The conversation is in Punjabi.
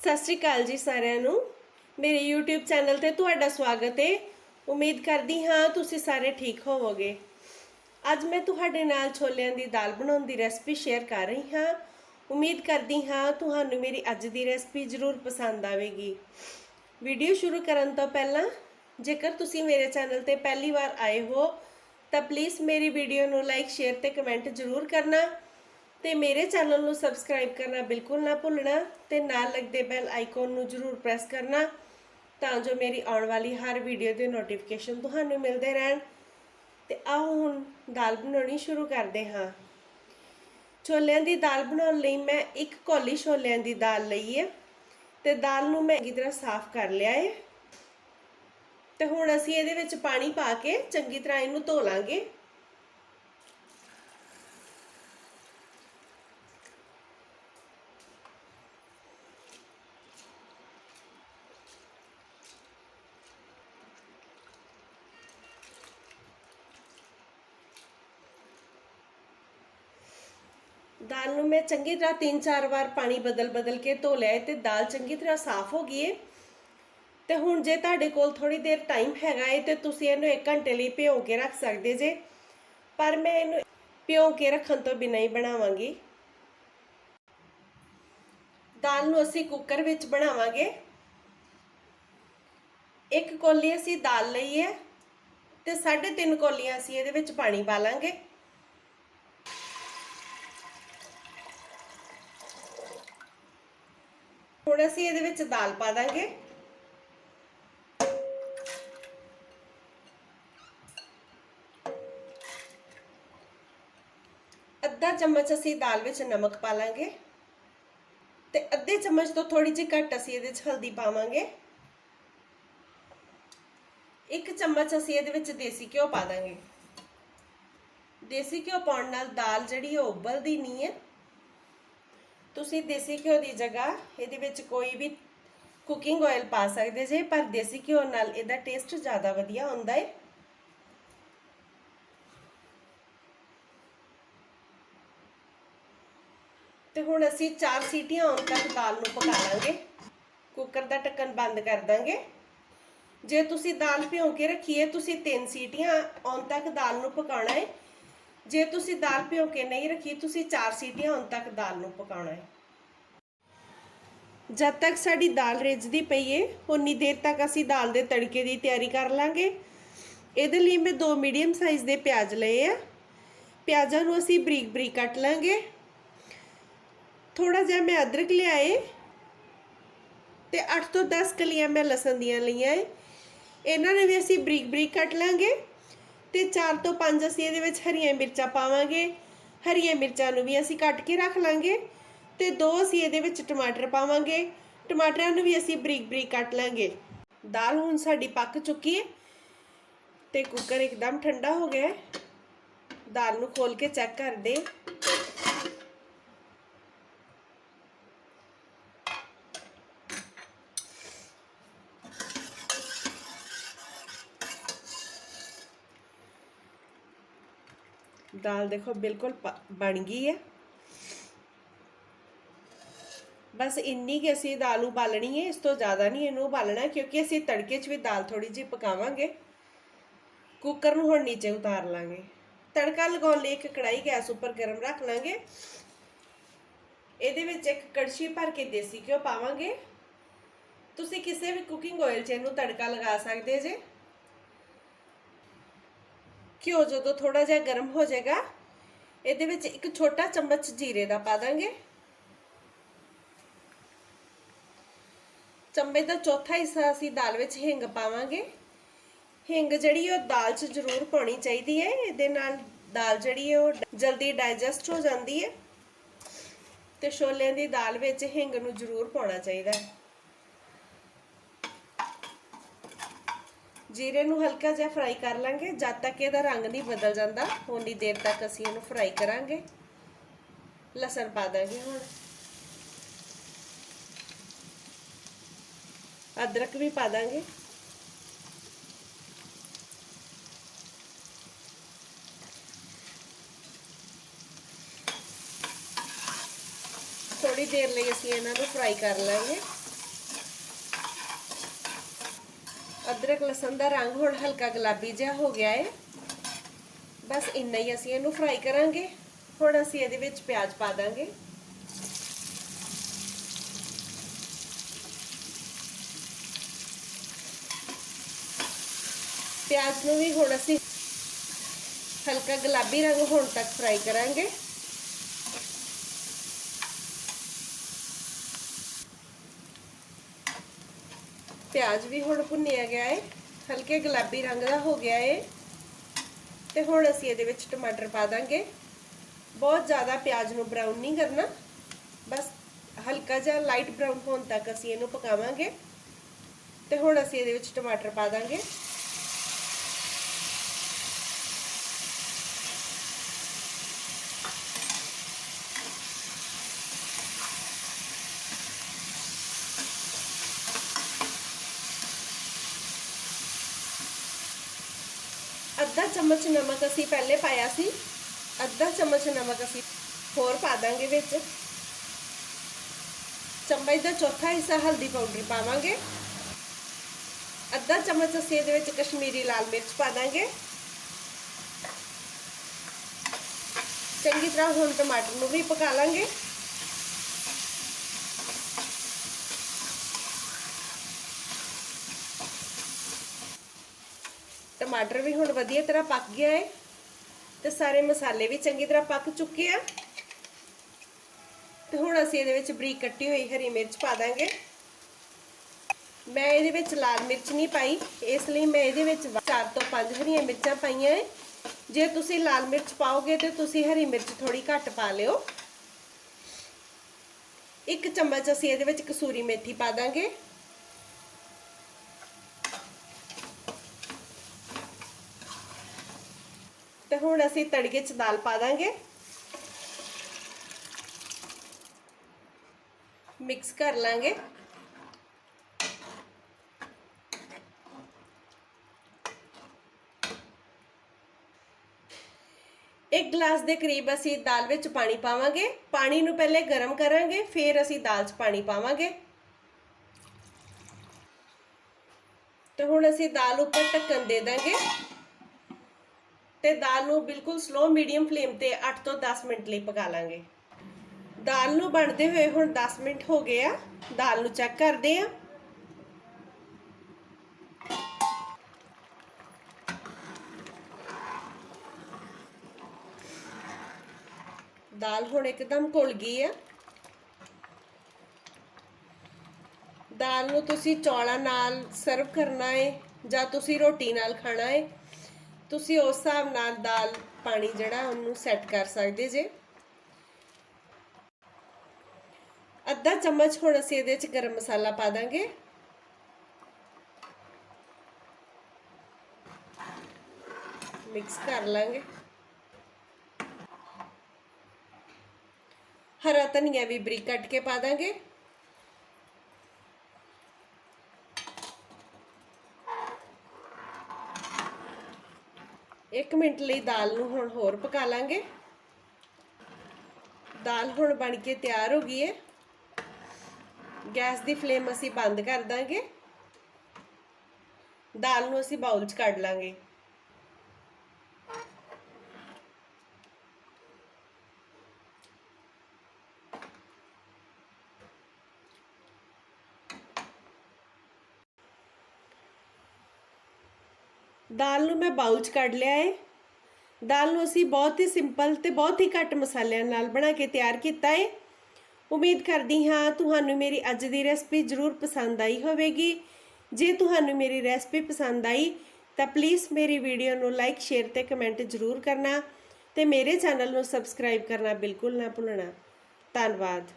ਸਤਿ ਸ਼੍ਰੀ ਅਕਾਲ ਜੀ ਸਾਰਿਆਂ ਨੂੰ। ਮੇਰੇ YouTube ਚੈਨਲ ਤੇ ਤੁਹਾਡਾ ਸਵਾਗਤ ਹੈ ਉਮੀਦ ਕਰਦੀ ਹਾਂ ਤੁਸੀਂ ਸਾਰੇ ਠੀਕ ਹੋਵੋਗੇ। ਅੱਜ ਮੈਂ ਤੁਹਾਡੇ ਨਾਲ ਛੋਲਿਆਂ ਦੀ ਦਾਲ ਬਣਾਉਣ ਦੀ ਰੈਸਪੀ ਸ਼ੇਅਰ ਕਰ ਰਹੀ ਹਾਂ। ਉਮੀਦ ਕਰਦੀ ਹਾਂ ਤੁਹਾਨੂੰ ਮੇਰੀ ਅੱਜ ਦੀ ਰੈਸਪੀ ਜ਼ਰੂਰ ਪਸੰਦ ਆਵੇਗੀ। ਵੀਡੀਓ ਸ਼ੁਰੂ ਕਰਨ ਤੋਂ ਪਹਿਲਾਂ, ਜੇਕਰ ਤੁਸੀਂ ਮੇਰੇ ਚੈਨਲ ਤੇ ਪਹਿਲੀ ਵਾਰ ਆਏ ਹੋ, ਤਾਂ ਪਲੀਜ਼ ਮੇਰੀ ਵੀਡੀਓ ਨੂੰ ਲਾਈਕ ਸ਼ੇਅਰ ਤੇ ਕਮੈਂਟ ਜ਼ਰੂਰ ਕਰਨਾ। ਤੇ ਮੇਰੇ ਚੈਨਲ ਨੂੰ ਸਬਸਕ੍ਰਾਈਬ ਕਰਨਾ ਬਿਲਕੁਲ ਨਾ ਭੁੱਲਣਾ ਤੇ ਨਾਲ ਲੱਗਦੇ ਬੈਲ ਆਈਕਨ ਨੂੰ ਜ਼ਰੂਰ ਪ੍ਰੈਸ ਕਰਨਾ ਤਾਂ ਜੋ ਮੇਰੀ ਆਉਣ ਵਾਲੀ ਹਰ ਵੀਡੀਓ ਦੇ ਨੋਟੀਫਿਕੇਸ਼ਨ ਤੁਹਾਨੂੰ ਮਿਲਦੇ ਰਹਿਣ। ਤੇ ਆਓ ਹੁਣ ਦਾਲ ਬਣਾਉਣੀ ਸ਼ੁਰੂ ਕਰਦੇ ਹਾਂ। ਛੋਲਿਆਂ ਦੀ ਦਾਲ ਬਣਾਉਣ ਲਈ ਮੈਂ ਇੱਕ ਕੌਲੀ ਛੋਲਿਆਂ ਦੀ ਦਾਲ ਲਈ ਹੈ ਤੇ ਦਾਲ ਨੂੰ ਮੈਂ ਚੰਗੀ ਤਰ੍ਹਾਂ ਸਾਫ਼ ਕਰ ਲਿਆ ਹੈ। ਤੇ ਹੁਣ ਅਸੀਂ ਇਹਦੇ ਵਿੱਚ ਪਾਣੀ ਪਾ ਕੇ ਚੰਗੀ ਤਰ੍ਹਾਂ ਇਹਨੂੰ ਧੋ ਲਾਂਗੇ। ਦਾਲ ਨੂੰ ਮੈਂ ਚੰਗੀ ਤਰ੍ਹਾਂ ਤਿੰਨ ਚਾਰ ਵਾਰ ਪਾਣੀ ਬਦਲ ਬਦਲ ਕੇ ਧੋ ਲਿਆ ਹੈ ਤੇ ਦਾਲ ਚੰਗੀ ਤਰ੍ਹਾਂ ਸਾਫ਼ ਹੋ ਗਈ ਹੈ। ਤੇ ਹੁਣ ਜੇ ਤੁਹਾਡੇ ਕੋਲ ਥੋੜੀ ਦੇਰ ਟਾਈਮ ਹੈਗਾ ਹੈ ਤੇ ਤੁਸੀਂ ਇਹਨੂੰ 1 ਘੰਟੇ ਲਈ ਭਿਓ ਕੇ ਰੱਖ ਸਕਦੇ ਜੇ। ਪਰ ਮੈਂ ਇਹਨੂੰ ਭਿਓ ਕੇ ਰੱਖਣ ਤੋਂ ਬਿਨਾਂ ਹੀ ਬਣਾਵਾਂਗੀ। ਦਾਲ ਨੂੰ ਅਸੀਂ ਕੁੱਕਰ ਵਿੱਚ ਬਣਾਵਾਂਗੇ। ਇੱਕ ਕੋਲੀ ਅਸੀਂ ਦਾਲ ਲਈ ਹੈ ਤੇ 3.5 ਕੋਲੀਆਂ ਅਸੀਂ ਇਹਦੇ ਵਿੱਚ ਪਾਣੀ ਪਾ ਲਾਂਗੇ। ਹੁਣ ਅਸੀਂ ਇਹਦੇ ਵਿੱਚ ਦਾਲ ਪਾ ਦਾਂਗੇ। ਅੱਧਾ ਚਮਚ ਅਸੀਂ ਦਾਲ ਵਿੱਚ ਨਮਕ ਪਾ ਲਾਂਗੇ। ਤੇ ਅੱਧੇ ਚਮਚ ਤੋਂ ਥੋੜੀ ਜਿਹੀ ਘੱਟ ਅਸੀਂ ਇਹਦੇ ਵਿੱਚ ਹਲਦੀ ਪਾਵਾਂਗੇ। ਇੱਕ ਚਮਚ ਅਸੀਂ ਇਹਦੇ ਵਿੱਚ ਦੇਸੀ ਘਿਓ ਪਾ ਦਾਂਗੇ। ਦੇਸੀ ਘਿਓ ਪਾਉਣ ਨਾਲ ਦਾਲ ਜਿਹੜੀ ਉਹ ਉਬਲਦੀ ਨਹੀਂ ਹੈ। ਤੁਸੀਂ ਦੇਸੀ ਘਿਓ ਦੀ ਜਗ੍ਹਾ ਇਹਦੇ ਵਿੱਚ ਕੋਈ ਵੀ ਕੁਕਿੰਗ ਆਇਲ ਪਾ ਸਕਦੇ ਜੇ, ਪਰ ਦੇਸੀ ਘਿਓ ਨਾਲ ਇਹਦਾ ਟੇਸਟ ਜ਼ਿਆਦਾ ਵਧੀਆ ਹੁੰਦਾ ਹੈ ਤੇ ਹੁਣ ਅਸੀਂ 4 ਸੀਟੀਆਂ ਆਉਣ ਤੱਕ ਦਾਲ ਨੂੰ ਪਕਾ ਲਾਂਗੇ। ਕੁੱਕਰ ਦਾ ਢੱਕਣ ਬੰਦ ਕਰ ਦਾਂਗੇ। ਜੇ ਤੁਸੀਂ ਦਾਲ ਭਿਉਂ ਕੇ ਰੱਖੀਏ ਤੁਸੀਂ 3 ਸੀਟੀਆਂ ਆਉਣ ਤੱਕ ਦਾਲ ਨੂੰ ਪਕਾਉਣਾ ਹੈ ਜੇ ਤੁਸੀਂ ਦਾਲ ਭਿਓ ਕੇ ਨਹੀਂ ਰੱਖੀ, ਤੁਸੀਂ 4 ਸੀਟੀਆਂ ਹੁਣ ਤੱਕ ਦਾਲ ਨੂੰ ਪਕਾਉਣਾ ਹੈ। ਜਦ ਤੱਕ ਸਾਡੀ ਦਾਲ ਰਿੱਝਦੀ ਪਈ ਏ, ਉਨੀ ਦੇਰ ਤੱਕ ਅਸੀਂ ਦਾਲ ਦੇ ਤੜਕੇ ਦੀ ਤਿਆਰੀ ਕਰ ਲਾਂਗੇ। ਇਹਦੇ ਲਈ ਮੈਂ ਦੋ ਮੀਡੀਅਮ ਸਾਈਜ਼ ਦੇ ਪਿਆਜ਼ ਲਏ ਆ। ਪਿਆਜ਼ਾਂ ਨੂੰ ਅਸੀਂ ਬਰੀਕ ਬਰੀਕ ਕੱਟ ਲਾਂਗੇ। ਥੋੜਾ ਜਿਹਾ ਮੈਂ ਅਦਰਕ ਲਿਆਏ ਤੇ 8 ਤੋਂ 10 ਕਲੀਆਂ ਮੈਂ ਲਸਣ ਦੀਆਂ ਲਈਆਂ ਏ। ਇਹਨਾਂ ਨੂੰ ਵੀ ਅਸੀਂ ਬਰੀਕ ਬਰੀਕ ਕੱਟ ਲਾਂਗੇ। ਤੇ 4 ਤੋਂ 5 ਅਸੀਂ ਇਹਦੇ ਵਿੱਚ ਹਰੀਆਂ ਮਿਰਚਾਂ ਪਾਵਾਂਗੇ। ਹਰੀਆਂ ਮਿਰਚਾਂ ਨੂੰ ਵੀ ਅਸੀਂ ਕੱਟ ਕੇ ਰੱਖ ਲਾਂਗੇ ਤੇ ਦੋ ਅਸੀਂ ਇਹਦੇ ਵਿੱਚ ਟਮਾਟਰ ਪਾਵਾਂਗੇ। ਟਮਾਟਰਾਂ ਨੂੰ ਵੀ ਅਸੀਂ ਬਰੀਕ ਬਰੀਕ ਕੱਟ ਲਾਂਗੇ। ਦਾਲ ਹੁਣ ਸਾਡੀ ਪੱਕ ਚੁੱਕੀ ਹੈ ਤੇ ਕੁੱਕਰ ਇੱਕਦਮ ਠੰਡਾ ਹੋ ਗਿਆ ਹੈ। ਦਾਲ ਨੂੰ ਖੋਲ ਕੇ ਚੈੱਕ ਕਰ ਦਾਲ ਦੇਖੋ ਬਿਲਕੁਲ ਬਣ ਗਈ ਹੈ। ਬਸ ਇੰਨੀ ਕਿ ਅਸੀਂ ਦਾਲ ਉਬਾਲਣੀ ਹੈ, ਇਸ ਤੋਂ ਜ਼ਿਆਦਾ ਨਹੀਂ ਇਹਨੂੰ ਉਬਾਲਣਾ, ਕਿਉਂਕਿ ਅਸੀਂ ਤੜਕੇ 'ਚ ਵੀ ਦਾਲ ਥੋੜੀ ਜਿਹੀ ਪਕਾਵਾਂਗੇ। ਕੁੱਕਰ ਨੂੰ ਹੁਣ ਨੀਚੇ ਉਤਾਰ ਲਾਂਗੇ। ਤੜਕਾ ਲਗਾਉਣ ਲਈ ਇੱਕ ਕੜਾਈ ਗੈਸ ਉੱਪਰ ਗਰਮ ਰੱਖ ਲਾਂਗੇ। ਇਹਦੇ ਵਿੱਚ ਇੱਕ ਕੜਛੀ ਭਰ ਕੇ ਦੇਸੀ ਘਿਓ ਪਾਵਾਂਗੇ। ਤੁਸੀਂ ਕਿਸੇ ਵੀ ਕੁਕਿੰਗ ਆਇਲ 'ਚ ਇਹਨੂੰ ਤੜਕਾ ਲਗਾ ਸਕਦੇ ਜੇ। ਘਿਓ ਜਦੋਂ ਥੋੜਾ ਜਿਹਾ ਗਰਮ ਹੋ ਜਾਏਗਾ, ਇਹਦੇ ਵਿੱਚ ਇੱਕ ਛੋਟਾ ਚਮਚ ਜੀਰੇ ਦਾ ਪਾ ਦਾਂਗੇ। ਚਮਚ ਦਾ ਚੌਥਾ ਹਿੱਸਾ ਅਸੀਂ ਦਾਲ ਵਿੱਚ ਹਿੰਗ ਪਾਵਾਂਗੇ। ਹਿੰਗ ਜਿਹੜੀ ਉਹ ਦਾਲ 'ਚ ਜ਼ਰੂਰ ਪਾਉਣੀ ਚਾਹੀਦੀ ਹੈ। ਇਹਦੇ ਨਾਲ ਦਾਲ ਜਿਹੜੀ ਹੈ ਉਹ ਜਲਦੀ ਡਾਈਜੈਸਟ ਹੋ ਜਾਂਦੀ ਹੈ ਤੇ ਛੋਲਿਆਂ ਦੀ ਦਾਲ ਵਿੱਚ ਹਿੰਗ ਨੂੰ ਜ਼ਰੂਰ ਪਾਉਣਾ ਚਾਹੀਦਾ ਹੈ। ਜੀਰੇ ਨੂੰ ਹਲਕਾ ਜਿਹਾ ਫਰਾਈ ਕਰ ਲਾਂਗੇ। ਜਦ ਤੱਕ ਇਹਦਾ ਰੰਗ ਨਹੀਂ ਬਦਲ ਜਾਂਦਾ ਉਨੀ ਦੇਰ ਤੱਕ ਅਸੀਂ ਇਹਨੂੰ ਫਰਾਈ ਕਰਾਂਗੇ। ਲਸਣ ਪਾ ਦਾਂਗੇ ਹੁਣ। ਅਦਰਕ ਵੀ ਪਾ ਦਾਂਗੇ। ਥੋੜੀ ਦੇਰ ਲਈ ਅਸੀਂ ਇਹਨਾਂ ਨੂੰ ਫਰਾਈ ਕਰ ਲਾਂਗੇ। ਅਦਰਕ ਲਸਣ ਦਾ ਰੰਗ ਹੁਣ ਹਲਕਾ ਗੁਲਾਬੀ ਜਿਹਾ ਹੋ ਗਿਆ ਹੈ ਬਸ ਇੰਨਾ ਹੀ ਅਸੀਂ ਇਹਨੂੰ ਫਰਾਈ ਕਰਾਂਗੇ ਹੁਣ ਅਸੀਂ ਇਹਦੇ ਵਿੱਚ ਪਿਆਜ਼ ਪਾ ਦਾਂਗੇ ਪਿਆਜ਼ ਨੂੰ ਵੀ ਹੁਣ ਅਸੀਂ ਹਲਕਾ ਗੁਲਾਬੀ ਰੰਗ ਹੋਣ ਤੱਕ ਫਰਾਈ ਕਰਾਂਗੇ ਪਿਆਜ਼ ਵੀ ਹੁਣ ਭੁੰਨਿਆ ਗਿਆ ਹੈ ਹਲਕੇ ਗੁਲਾਬੀ ਰੰਗ ਦਾ ਹੋ ਗਿਆ ਹੈ ਤੇ ਹੁਣ ਅਸੀਂ ਇਹਦੇ ਵਿੱਚ ਟਮਾਟਰ ਪਾ ਦਾਂਗੇ। ਬਹੁਤ ਜ਼ਿਆਦਾ ਪਿਆਜ਼ ਨੂੰ ਬਰਾਊਨ ਨਹੀਂ ਕਰਨਾ। ਬਸ ਹਲਕਾ ਜਿਹਾ ਲਾਈਟ ਬਰਾਊਨ ਹੋਣ ਤੱਕ ਅਸੀਂ ਇਹਨੂੰ ਪਕਾਵਾਂਗੇ। ਤੇ ਹੁਣ ਅਸੀਂ ਇਹਦੇ ਵਿੱਚ ਟਮਾਟਰ ਪਾ ਦਾਂਗੇ। ਅੱਧਾ ਚਮਚ ਨਮਕ ਅਸੀਂ ਪਹਿਲੇ ਪਾਇਆ ਸੀ। ਅੱਧਾ ਚਮਚ ਨਮਕ ਅਸੀਂ ਹੋਰ ਪਾ ਦਾਂਗੇ ਵਿੱਚ। ਚਮਚ ਦਾ ਚੌਥਾ ਹਿੱਸਾ ਹਲਦੀ ਪਾਊਡਰ ਪਾਵਾਂਗੇ। ਅੱਧਾ ਚਮਚ ਅਸੀਂ ਇਹਦੇ ਵਿੱਚ ਕਸ਼ਮੀਰੀ ਲਾਲ ਮਿਰਚ ਪਾ ਦਾਂਗੇ। ਚੰਗੀ ਤਰ੍ਹਾਂ ਹੁਣ ਟਮਾਟਰ ਨੂੰ ਵੀ ਪਕਾ ਲਾਂਗੇ। ਟਮਾਟਰ ਵੀ ਹੁਣ ਵਧੀਆ ਤਰ੍ਹਾਂ ਪੱਕ ਗਿਆ ਹੈ ਤੇ ਸਾਰੇ ਮਸਾਲੇ ਵੀ ਚੰਗੀ ਤਰ੍ਹਾਂ ਪੱਕ ਚੁੱਕੇ ਆ। ਤੇ ਹੁਣ ਅਸੀਂ ਇਹਦੇ ਵਿੱਚ ਬਰੀਕ ਕੱਟੀ ਹੋਈ ਹਰੀ ਮਿਰਚ ਪਾ ਦਾਂਗੇ। ਮੈਂ ਇਹਦੇ ਵਿੱਚ ਲਾਲ ਮਿਰਚ ਨਹੀਂ ਪਾਈ, ਇਸ ਲਈ ਮੈਂ ਇਹਦੇ ਵਿੱਚ 4 ਤੋਂ 5 ਹਰੀਆਂ ਮਿਰਚਾਂ ਪਾਈਆਂ ਹੈ ਜੇ ਤੁਸੀਂ ਲਾਲ ਮਿਰਚ ਪਾਓਗੇ ਤੇ ਤੁਸੀਂ ਹਰੀ ਮਿਰਚ ਥੋੜੀ ਘੱਟ ਪਾ ਲਿਓ। ਇੱਕ ਚਮਚ ਅਸੀਂ ਇਹਦੇ ਵਿੱਚ ਕਸੂਰੀ ਮੇਥੀ ਪਾ ਦਾਂਗੇ। ਤੇ ਹੁਣ ਅਸੀਂ ਤੜਕੇ 'ਚ ਦਾਲ ਪਾ ਦਾਂਗੇ। ਮਿਕਸ ਕਰ ਲਾਂਗੇ। ਇੱਕ ਗਲਾਸ ਦੇ ਕਰੀਬ ਅਸੀਂ ਦਾਲ ਵਿੱਚ ਪਾਣੀ ਪਾਵਾਂਗੇ। ਪਾਣੀ ਨੂੰ ਪਹਿਲੇ ਗਰਮ ਕਰਾਂਗੇ, ਫਿਰ ਅਸੀਂ ਦਾਲ 'ਚ ਪਾਣੀ ਪਾਵਾਂਗੇ। ਤੇ ਹੁਣ ਅਸੀਂ ਦਾਲ ਉੱਪਰ ਢੱਕਣ ਦੇ ਦਾਂਗੇ। ਤੇ ਦਾਲ ਨੂੰ ਬਿਲਕੁਲ ਸਲੋ ਮੀਡੀਅਮ ਫਲੇਮ ਤੇ 8 ਤੋਂ 10 ਮਿੰਟ ਲਈ ਪਕਾ ਲਾਂਗੇ। ਦਾਲ ਨੂੰ ਬਣਦੇ ਹੋਏ ਹੁਣ 10 ਮਿੰਟ ਹੋ ਗਏ ਆ। ਦਾਲ ਨੂੰ ਚੈੱਕ ਕਰਦੇ ਆ। ਦਾਲ ਹੁਣ ਇੱਕਦਮ ਘੁਲ ਗਈ ਆ। ਦਾਲ ਨੂੰ ਤੁਸੀਂ ਚੌਲਾਂ ਨਾਲ ਸਰਵ ਕਰਨਾ ਹੈ ਜਾਂ ਤੁਸੀਂ ਰੋਟੀ ਨਾਲ ਖਾਣਾ ਹੈ ਤੁਸੀਂ ਉਸ ਹਿਸਾਬ ਨਾਲ ਦਾਲ, ਪਾਣੀ ਜਿਹੜਾ ਉਹਨੂੰ ਸੈੱਟ ਕਰ ਸਕਦੇ ਜੇ। ਅੱਧਾ ਚਮਚ ਹੁਣ ਅਸੀਂ ਇਹਦੇ ਵਿੱਚ ਗਰਮ ਮਸਾਲਾ ਪਾ ਦਾਂਗੇ। ਮਿਕਸ ਕਰ ਲਾਂਗੇ। ਹਰਾ ਧਨੀਆ ਵੀ ਬਰੀਕ ਕੱਟ ਕੇ ਪਾ ਦਾਂਗੇ। ਇੱਕ ਮਿੰਟ ਲਈ ਦਾਲ ਨੂੰ ਹੁਣ ਹੋਰ ਪਕਾ ਲਾਂਗੇ। ਦਾਲ ਹੁਣ ਬਣ ਕੇ ਤਿਆਰ ਹੋ ਗਈ ਹੈ ਗੈਸ ਦੀ ਫਲੇਮ ਅਸੀਂ ਬੰਦ ਕਰ ਦਾਂਗੇ। ਦਾਲ ਨੂੰ ਅਸੀਂ ਬਾਉਲ 'ਚ ਕੱਢ ਲਾਂਗੇ। ਦਾਲ ਨੂੰ ਮੈਂ ਬਾਉਲ 'ਚ ਕੱਢ ਲਿਆ ਹੈ ਦਾਲ ਨੂੰ ਅਸੀਂ ਬਹੁਤ ਹੀ ਸਿੰਪਲ ਤੇ ਬਹੁਤ ਹੀ ਘੱਟ ਮਸਾਲਿਆਂ ਨਾਲ ਬਣਾ ਕੇ ਤਿਆਰ ਕੀਤਾ ਹੈ ਉਮੀਦ ਕਰਦੀ ਹਾਂ ਤੁਹਾਨੂੰ ਮੇਰੀ ਅੱਜ ਦੀ ਰੈਸਪੀ ਜ਼ਰੂਰ ਪਸੰਦ ਆਈ ਹੋਵੇਗੀ। ਜੇ ਤੁਹਾਨੂੰ ਮੇਰੀ ਰੈਸਪੀ ਪਸੰਦ ਆਈ, ਤਾਂ ਪਲੀਜ਼ ਮੇਰੀ ਵੀਡੀਓ ਨੂੰ ਲਾਈਕ, ਸ਼ੇਅਰ ਤੇ ਕਮੈਂਟ ਜ਼ਰੂਰ ਕਰਨਾ ਤੇ ਮੇਰੇ ਚੈਨਲ ਨੂੰ ਸਬਸਕ੍ਰਾਈਬ ਕਰਨਾ ਬਿਲਕੁਲ ਨਾ ਭੁੱਲਣਾ। ਧੰਨਵਾਦ।